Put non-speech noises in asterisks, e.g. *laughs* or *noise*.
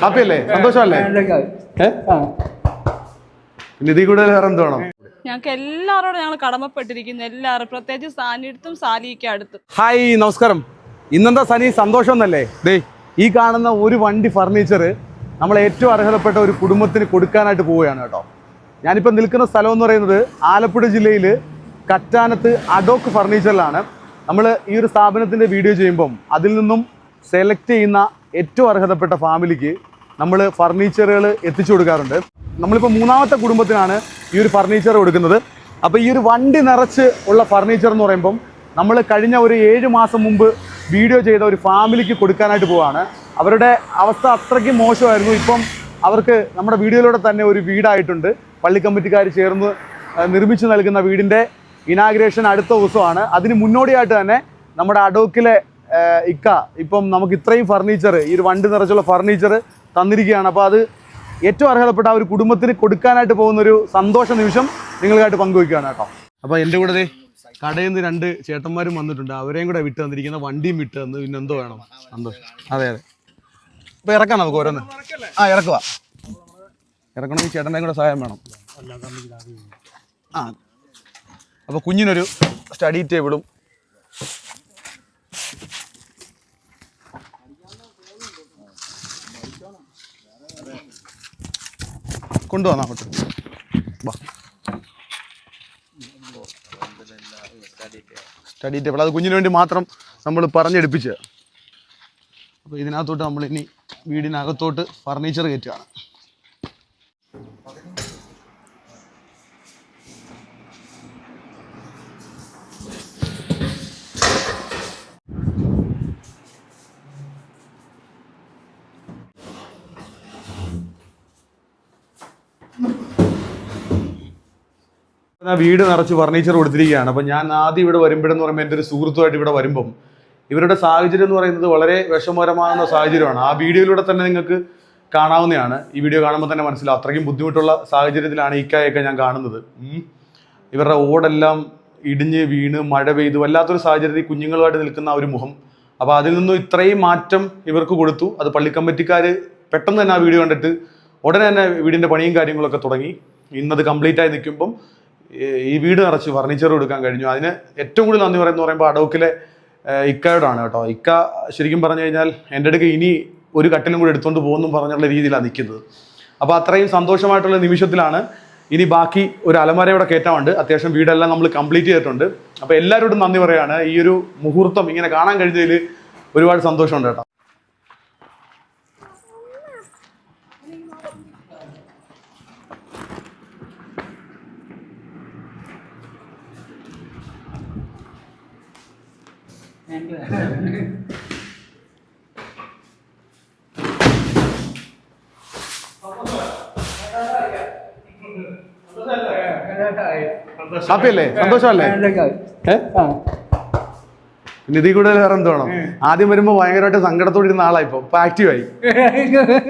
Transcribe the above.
Happy അല്ലേ സന്തോഷമല്ലേ നിധി കൂടുതൽ വേറെ എന്ത് വേണം ഞങ്ങൾക്ക് എല്ലാവരോടും ഞങ്ങൾ കടമപ്പെട്ടിരിക്കുന്നു. എല്ലാവരും പ്രത്യേകിച്ച് സാന്നിധ്യത്തും സാലിക്ക് അടുത്തും. ഹായ് നമസ്കാരം. ഇന്നെന്താ സനി? സന്തോഷം എന്നല്ലേ ദേ ഈ കാണുന്ന ഒരു വണ്ടി ഫർണിച്ചർ നമ്മൾ ഏറ്റവും അർഹതപ്പെട്ട ഒരു കുടുംബത്തിന് കൊടുക്കാനായിട്ട് പോവുകയാണ് കേട്ടോ. ഞാനിപ്പോൾ നിൽക്കുന്ന സ്ഥലം എന്ന് പറയുന്നത് ആലപ്പുഴ ജില്ലയിൽ കറ്റാനത്ത് അഡോക്ക് ഫർണിച്ചറിലാണ്. നമ്മൾ ഈ ഒരു സ്ഥാപനത്തിന്റെ വീഡിയോ ചെയ്യുമ്പം അതിൽ നിന്നും സെലക്ട് ചെയ്യുന്ന ഏറ്റവും അർഹതപ്പെട്ട ഫാമിലിക്ക് നമ്മൾ ഫർണിച്ചറുകൾ എത്തിച്ചു കൊടുക്കാറുണ്ട്. നമ്മളിപ്പോൾ മൂന്നാമത്തെ കുടുംബത്തിനാണ് ഈ ഒരു ഫർണിച്ചർ കൊടുക്കുന്നത്. അപ്പോൾ ഈ ഒരു വണ്ടി നിറച്ച് ഉള്ള ഫർണിച്ചർ എന്ന് പറയുമ്പം നമ്മൾ കഴിഞ്ഞ ഒരു ഏഴ് മാസം മുമ്പ് വീഡിയോ ചെയ്ത ഒരു ഫാമിലിക്ക് കൊടുക്കാനായിട്ട് പോവാണ്. അവരുടെ അവസ്ഥ അത്രയ്ക്ക് മോശമായിരുന്നു. ഇപ്പം അവർക്ക് നമ്മുടെ വീഡിയോയിലൂടെ തന്നെ ഒരു വീടായിട്ടുണ്ട്. പള്ളി കമ്മിറ്റിക്കാർ ചേർന്ന് നിർമ്മിച്ചു നൽകുന്ന വീടിന്റെ ഇനാഗ്രേഷൻ അടുത്ത ദിവസമാണ്. അതിന് മുന്നോടിയായിട്ട് തന്നെ നമ്മുടെ അഡോക്കിലെ ഇക്ക ഇപ്പം നമുക്ക് ഇത്രയും ഫർണിച്ചർ ഈ ഒരു വണ്ടി നിറച്ചുള്ള ഫർണിച്ചർ തന്നിരിക്കുകയാണ്. അപ്പോൾ അത് ഏറ്റവും അർഹതപ്പെട്ട ആ ഒരു കുടുംബത്തിന് കൊടുക്കാനായിട്ട് പോകുന്ന ഒരു സന്തോഷ നിമിഷം നിങ്ങൾക്കായിട്ട് പങ്കുവയ്ക്കുകയാണ് കേട്ടോ. അപ്പോൾ എന്റെ കൂടെ കടയിൽ നിന്ന് രണ്ട് ചേട്ടന്മാരും വന്നിട്ടുണ്ട്. അവരെയും കൂടെ വിട്ട് തന്നിരിക്കുന്ന വണ്ടിയും വിട്ട് തന്നു പിന്നെ എന്തോ വേണം. സന്തോഷം. അതെ അതെ. അപ്പോൾ ഇറക്കാം നമുക്ക് ഓരോന്ന്. ആ ഇറക്കുക ഇറക്കണമെങ്കിൽ ചേട്ടന്റെയും കൂടെ സഹായം വേണം. ആ. അപ്പോൾ കുഞ്ഞിനൊരു സ്റ്റഡി ടേബിളും കൊണ്ടുവന്നാ അങ്ങോട്ട്. സ്റ്റഡി ടേബിൾ അത് കുഞ്ഞിന് വേണ്ടി മാത്രം നമ്മൾ പറഞ്ഞെടുപ്പിച്ച്. അപ്പോൾ ഇതിനകത്തോട്ട് നമ്മൾ ഇനി വീടിനകത്തോട്ട് ഫർണിച്ചർ കയറ്റുകയാണ്. വീട് നിറച്ച് ഫർണിച്ചർ കൊടുത്തിരിക്കുകയാണ്. അപ്പം ഞാൻ ആദ്യം ഇവിടെ വരുമ്പോഴെന്ന് പറയുമ്പോൾ എന്റെ ഒരു സുഹൃത്തുമായിട്ട് ഇവിടെ വരുമ്പം ഇവരുടെ സാഹചര്യം എന്ന് പറയുന്നത് വളരെ വിഷമകരമാകുന്ന സാഹചര്യമാണ്. ആ വീഡിയോയിലൂടെ തന്നെ നിങ്ങൾക്ക് കാണാവുന്നതാണ്. ഈ വീഡിയോ കാണുമ്പോൾ തന്നെ മനസ്സിലാവും. അത്രയ്ക്കും ബുദ്ധിമുട്ടുള്ള സാഹചര്യത്തിലാണ് ഇക്കായൊക്കെ ഞാൻ കാണുന്നത്. ഇവരുടെ ഓടെല്ലാം ഇടിഞ്ഞ് വീണ് മഴ പെയ്തു വല്ലാത്തൊരു സാഹചര്യത്തിൽ കുഞ്ഞുങ്ങളുമായിട്ട് നിൽക്കുന്ന ഒരു മുഖം. അപ്പോൾ അതിൽ നിന്നും ഇത്രയും മാറ്റം ഇവർക്ക് കൊടുത്തു. അത് പള്ളിക്കമ്മിറ്റിക്കാർ പെട്ടെന്ന് തന്നെ ആ വീഡിയോ കണ്ടിട്ട് ഉടനെ തന്നെ വീടിന്റെ പണിയും കാര്യങ്ങളൊക്കെ തുടങ്ങി. ഇന്നത് കംപ്ലീറ്റ് ആയി നിൽക്കുമ്പം ഈ- വീട് നിറച്ച് ഫർണിച്ചർ കൊടുക്കാൻ കഴിഞ്ഞു. അതിന് ഏറ്റവും കൂടുതൽ നന്ദി പറയുന്നത് പറയുമ്പോൾ അടോക്കിലെ ഏഹ്, ഇക്കയോടാണ് കേട്ടോ. ഇക്ക ശരിക്കും പറഞ്ഞു കഴിഞ്ഞാൽ എന്റെ അടുക്ക് ഇനി ഒരു കട്ടിലും കൂടി എടുത്തുകൊണ്ട് പോകുന്നു പറഞ്ഞുള്ള രീതിയിലാണ് നിൽക്കുന്നത് അപ്പോൾ അത്രയും സന്തോഷമായിട്ടുള്ള നിമിഷത്തിലാണ് ഇനി ബാക്കി ഒരു അലമാരയോടെ കയറ്റാമുണ്ട് അത്യാവശ്യം വീടെല്ലാം നമ്മൾ കംപ്ലീറ്റ് ചെയ്തിട്ടുണ്ട്. അപ്പോൾ എല്ലാവരോടും നന്ദി പറയാണ്. ഈ ഒരു മുഹൂർത്തം ഇങ്ങനെ കാണാൻ കഴിഞ്ഞതിൽ ഒരുപാട് സന്തോഷമുണ്ട് കേട്ടോ. ഹാപ്പി അല്ലേ സന്തോഷമല്ലേ? നിധി കൂടുതൽ വേറെ എന്ത് വേണം? ആദ്യം വരുമ്പോ ഭയങ്കരമായിട്ട് സങ്കടത്തോടെ ഇരുന്ന ആളായിപ്പോ ഇപ്പൊ. ആക്റ്റീവായി *laughs*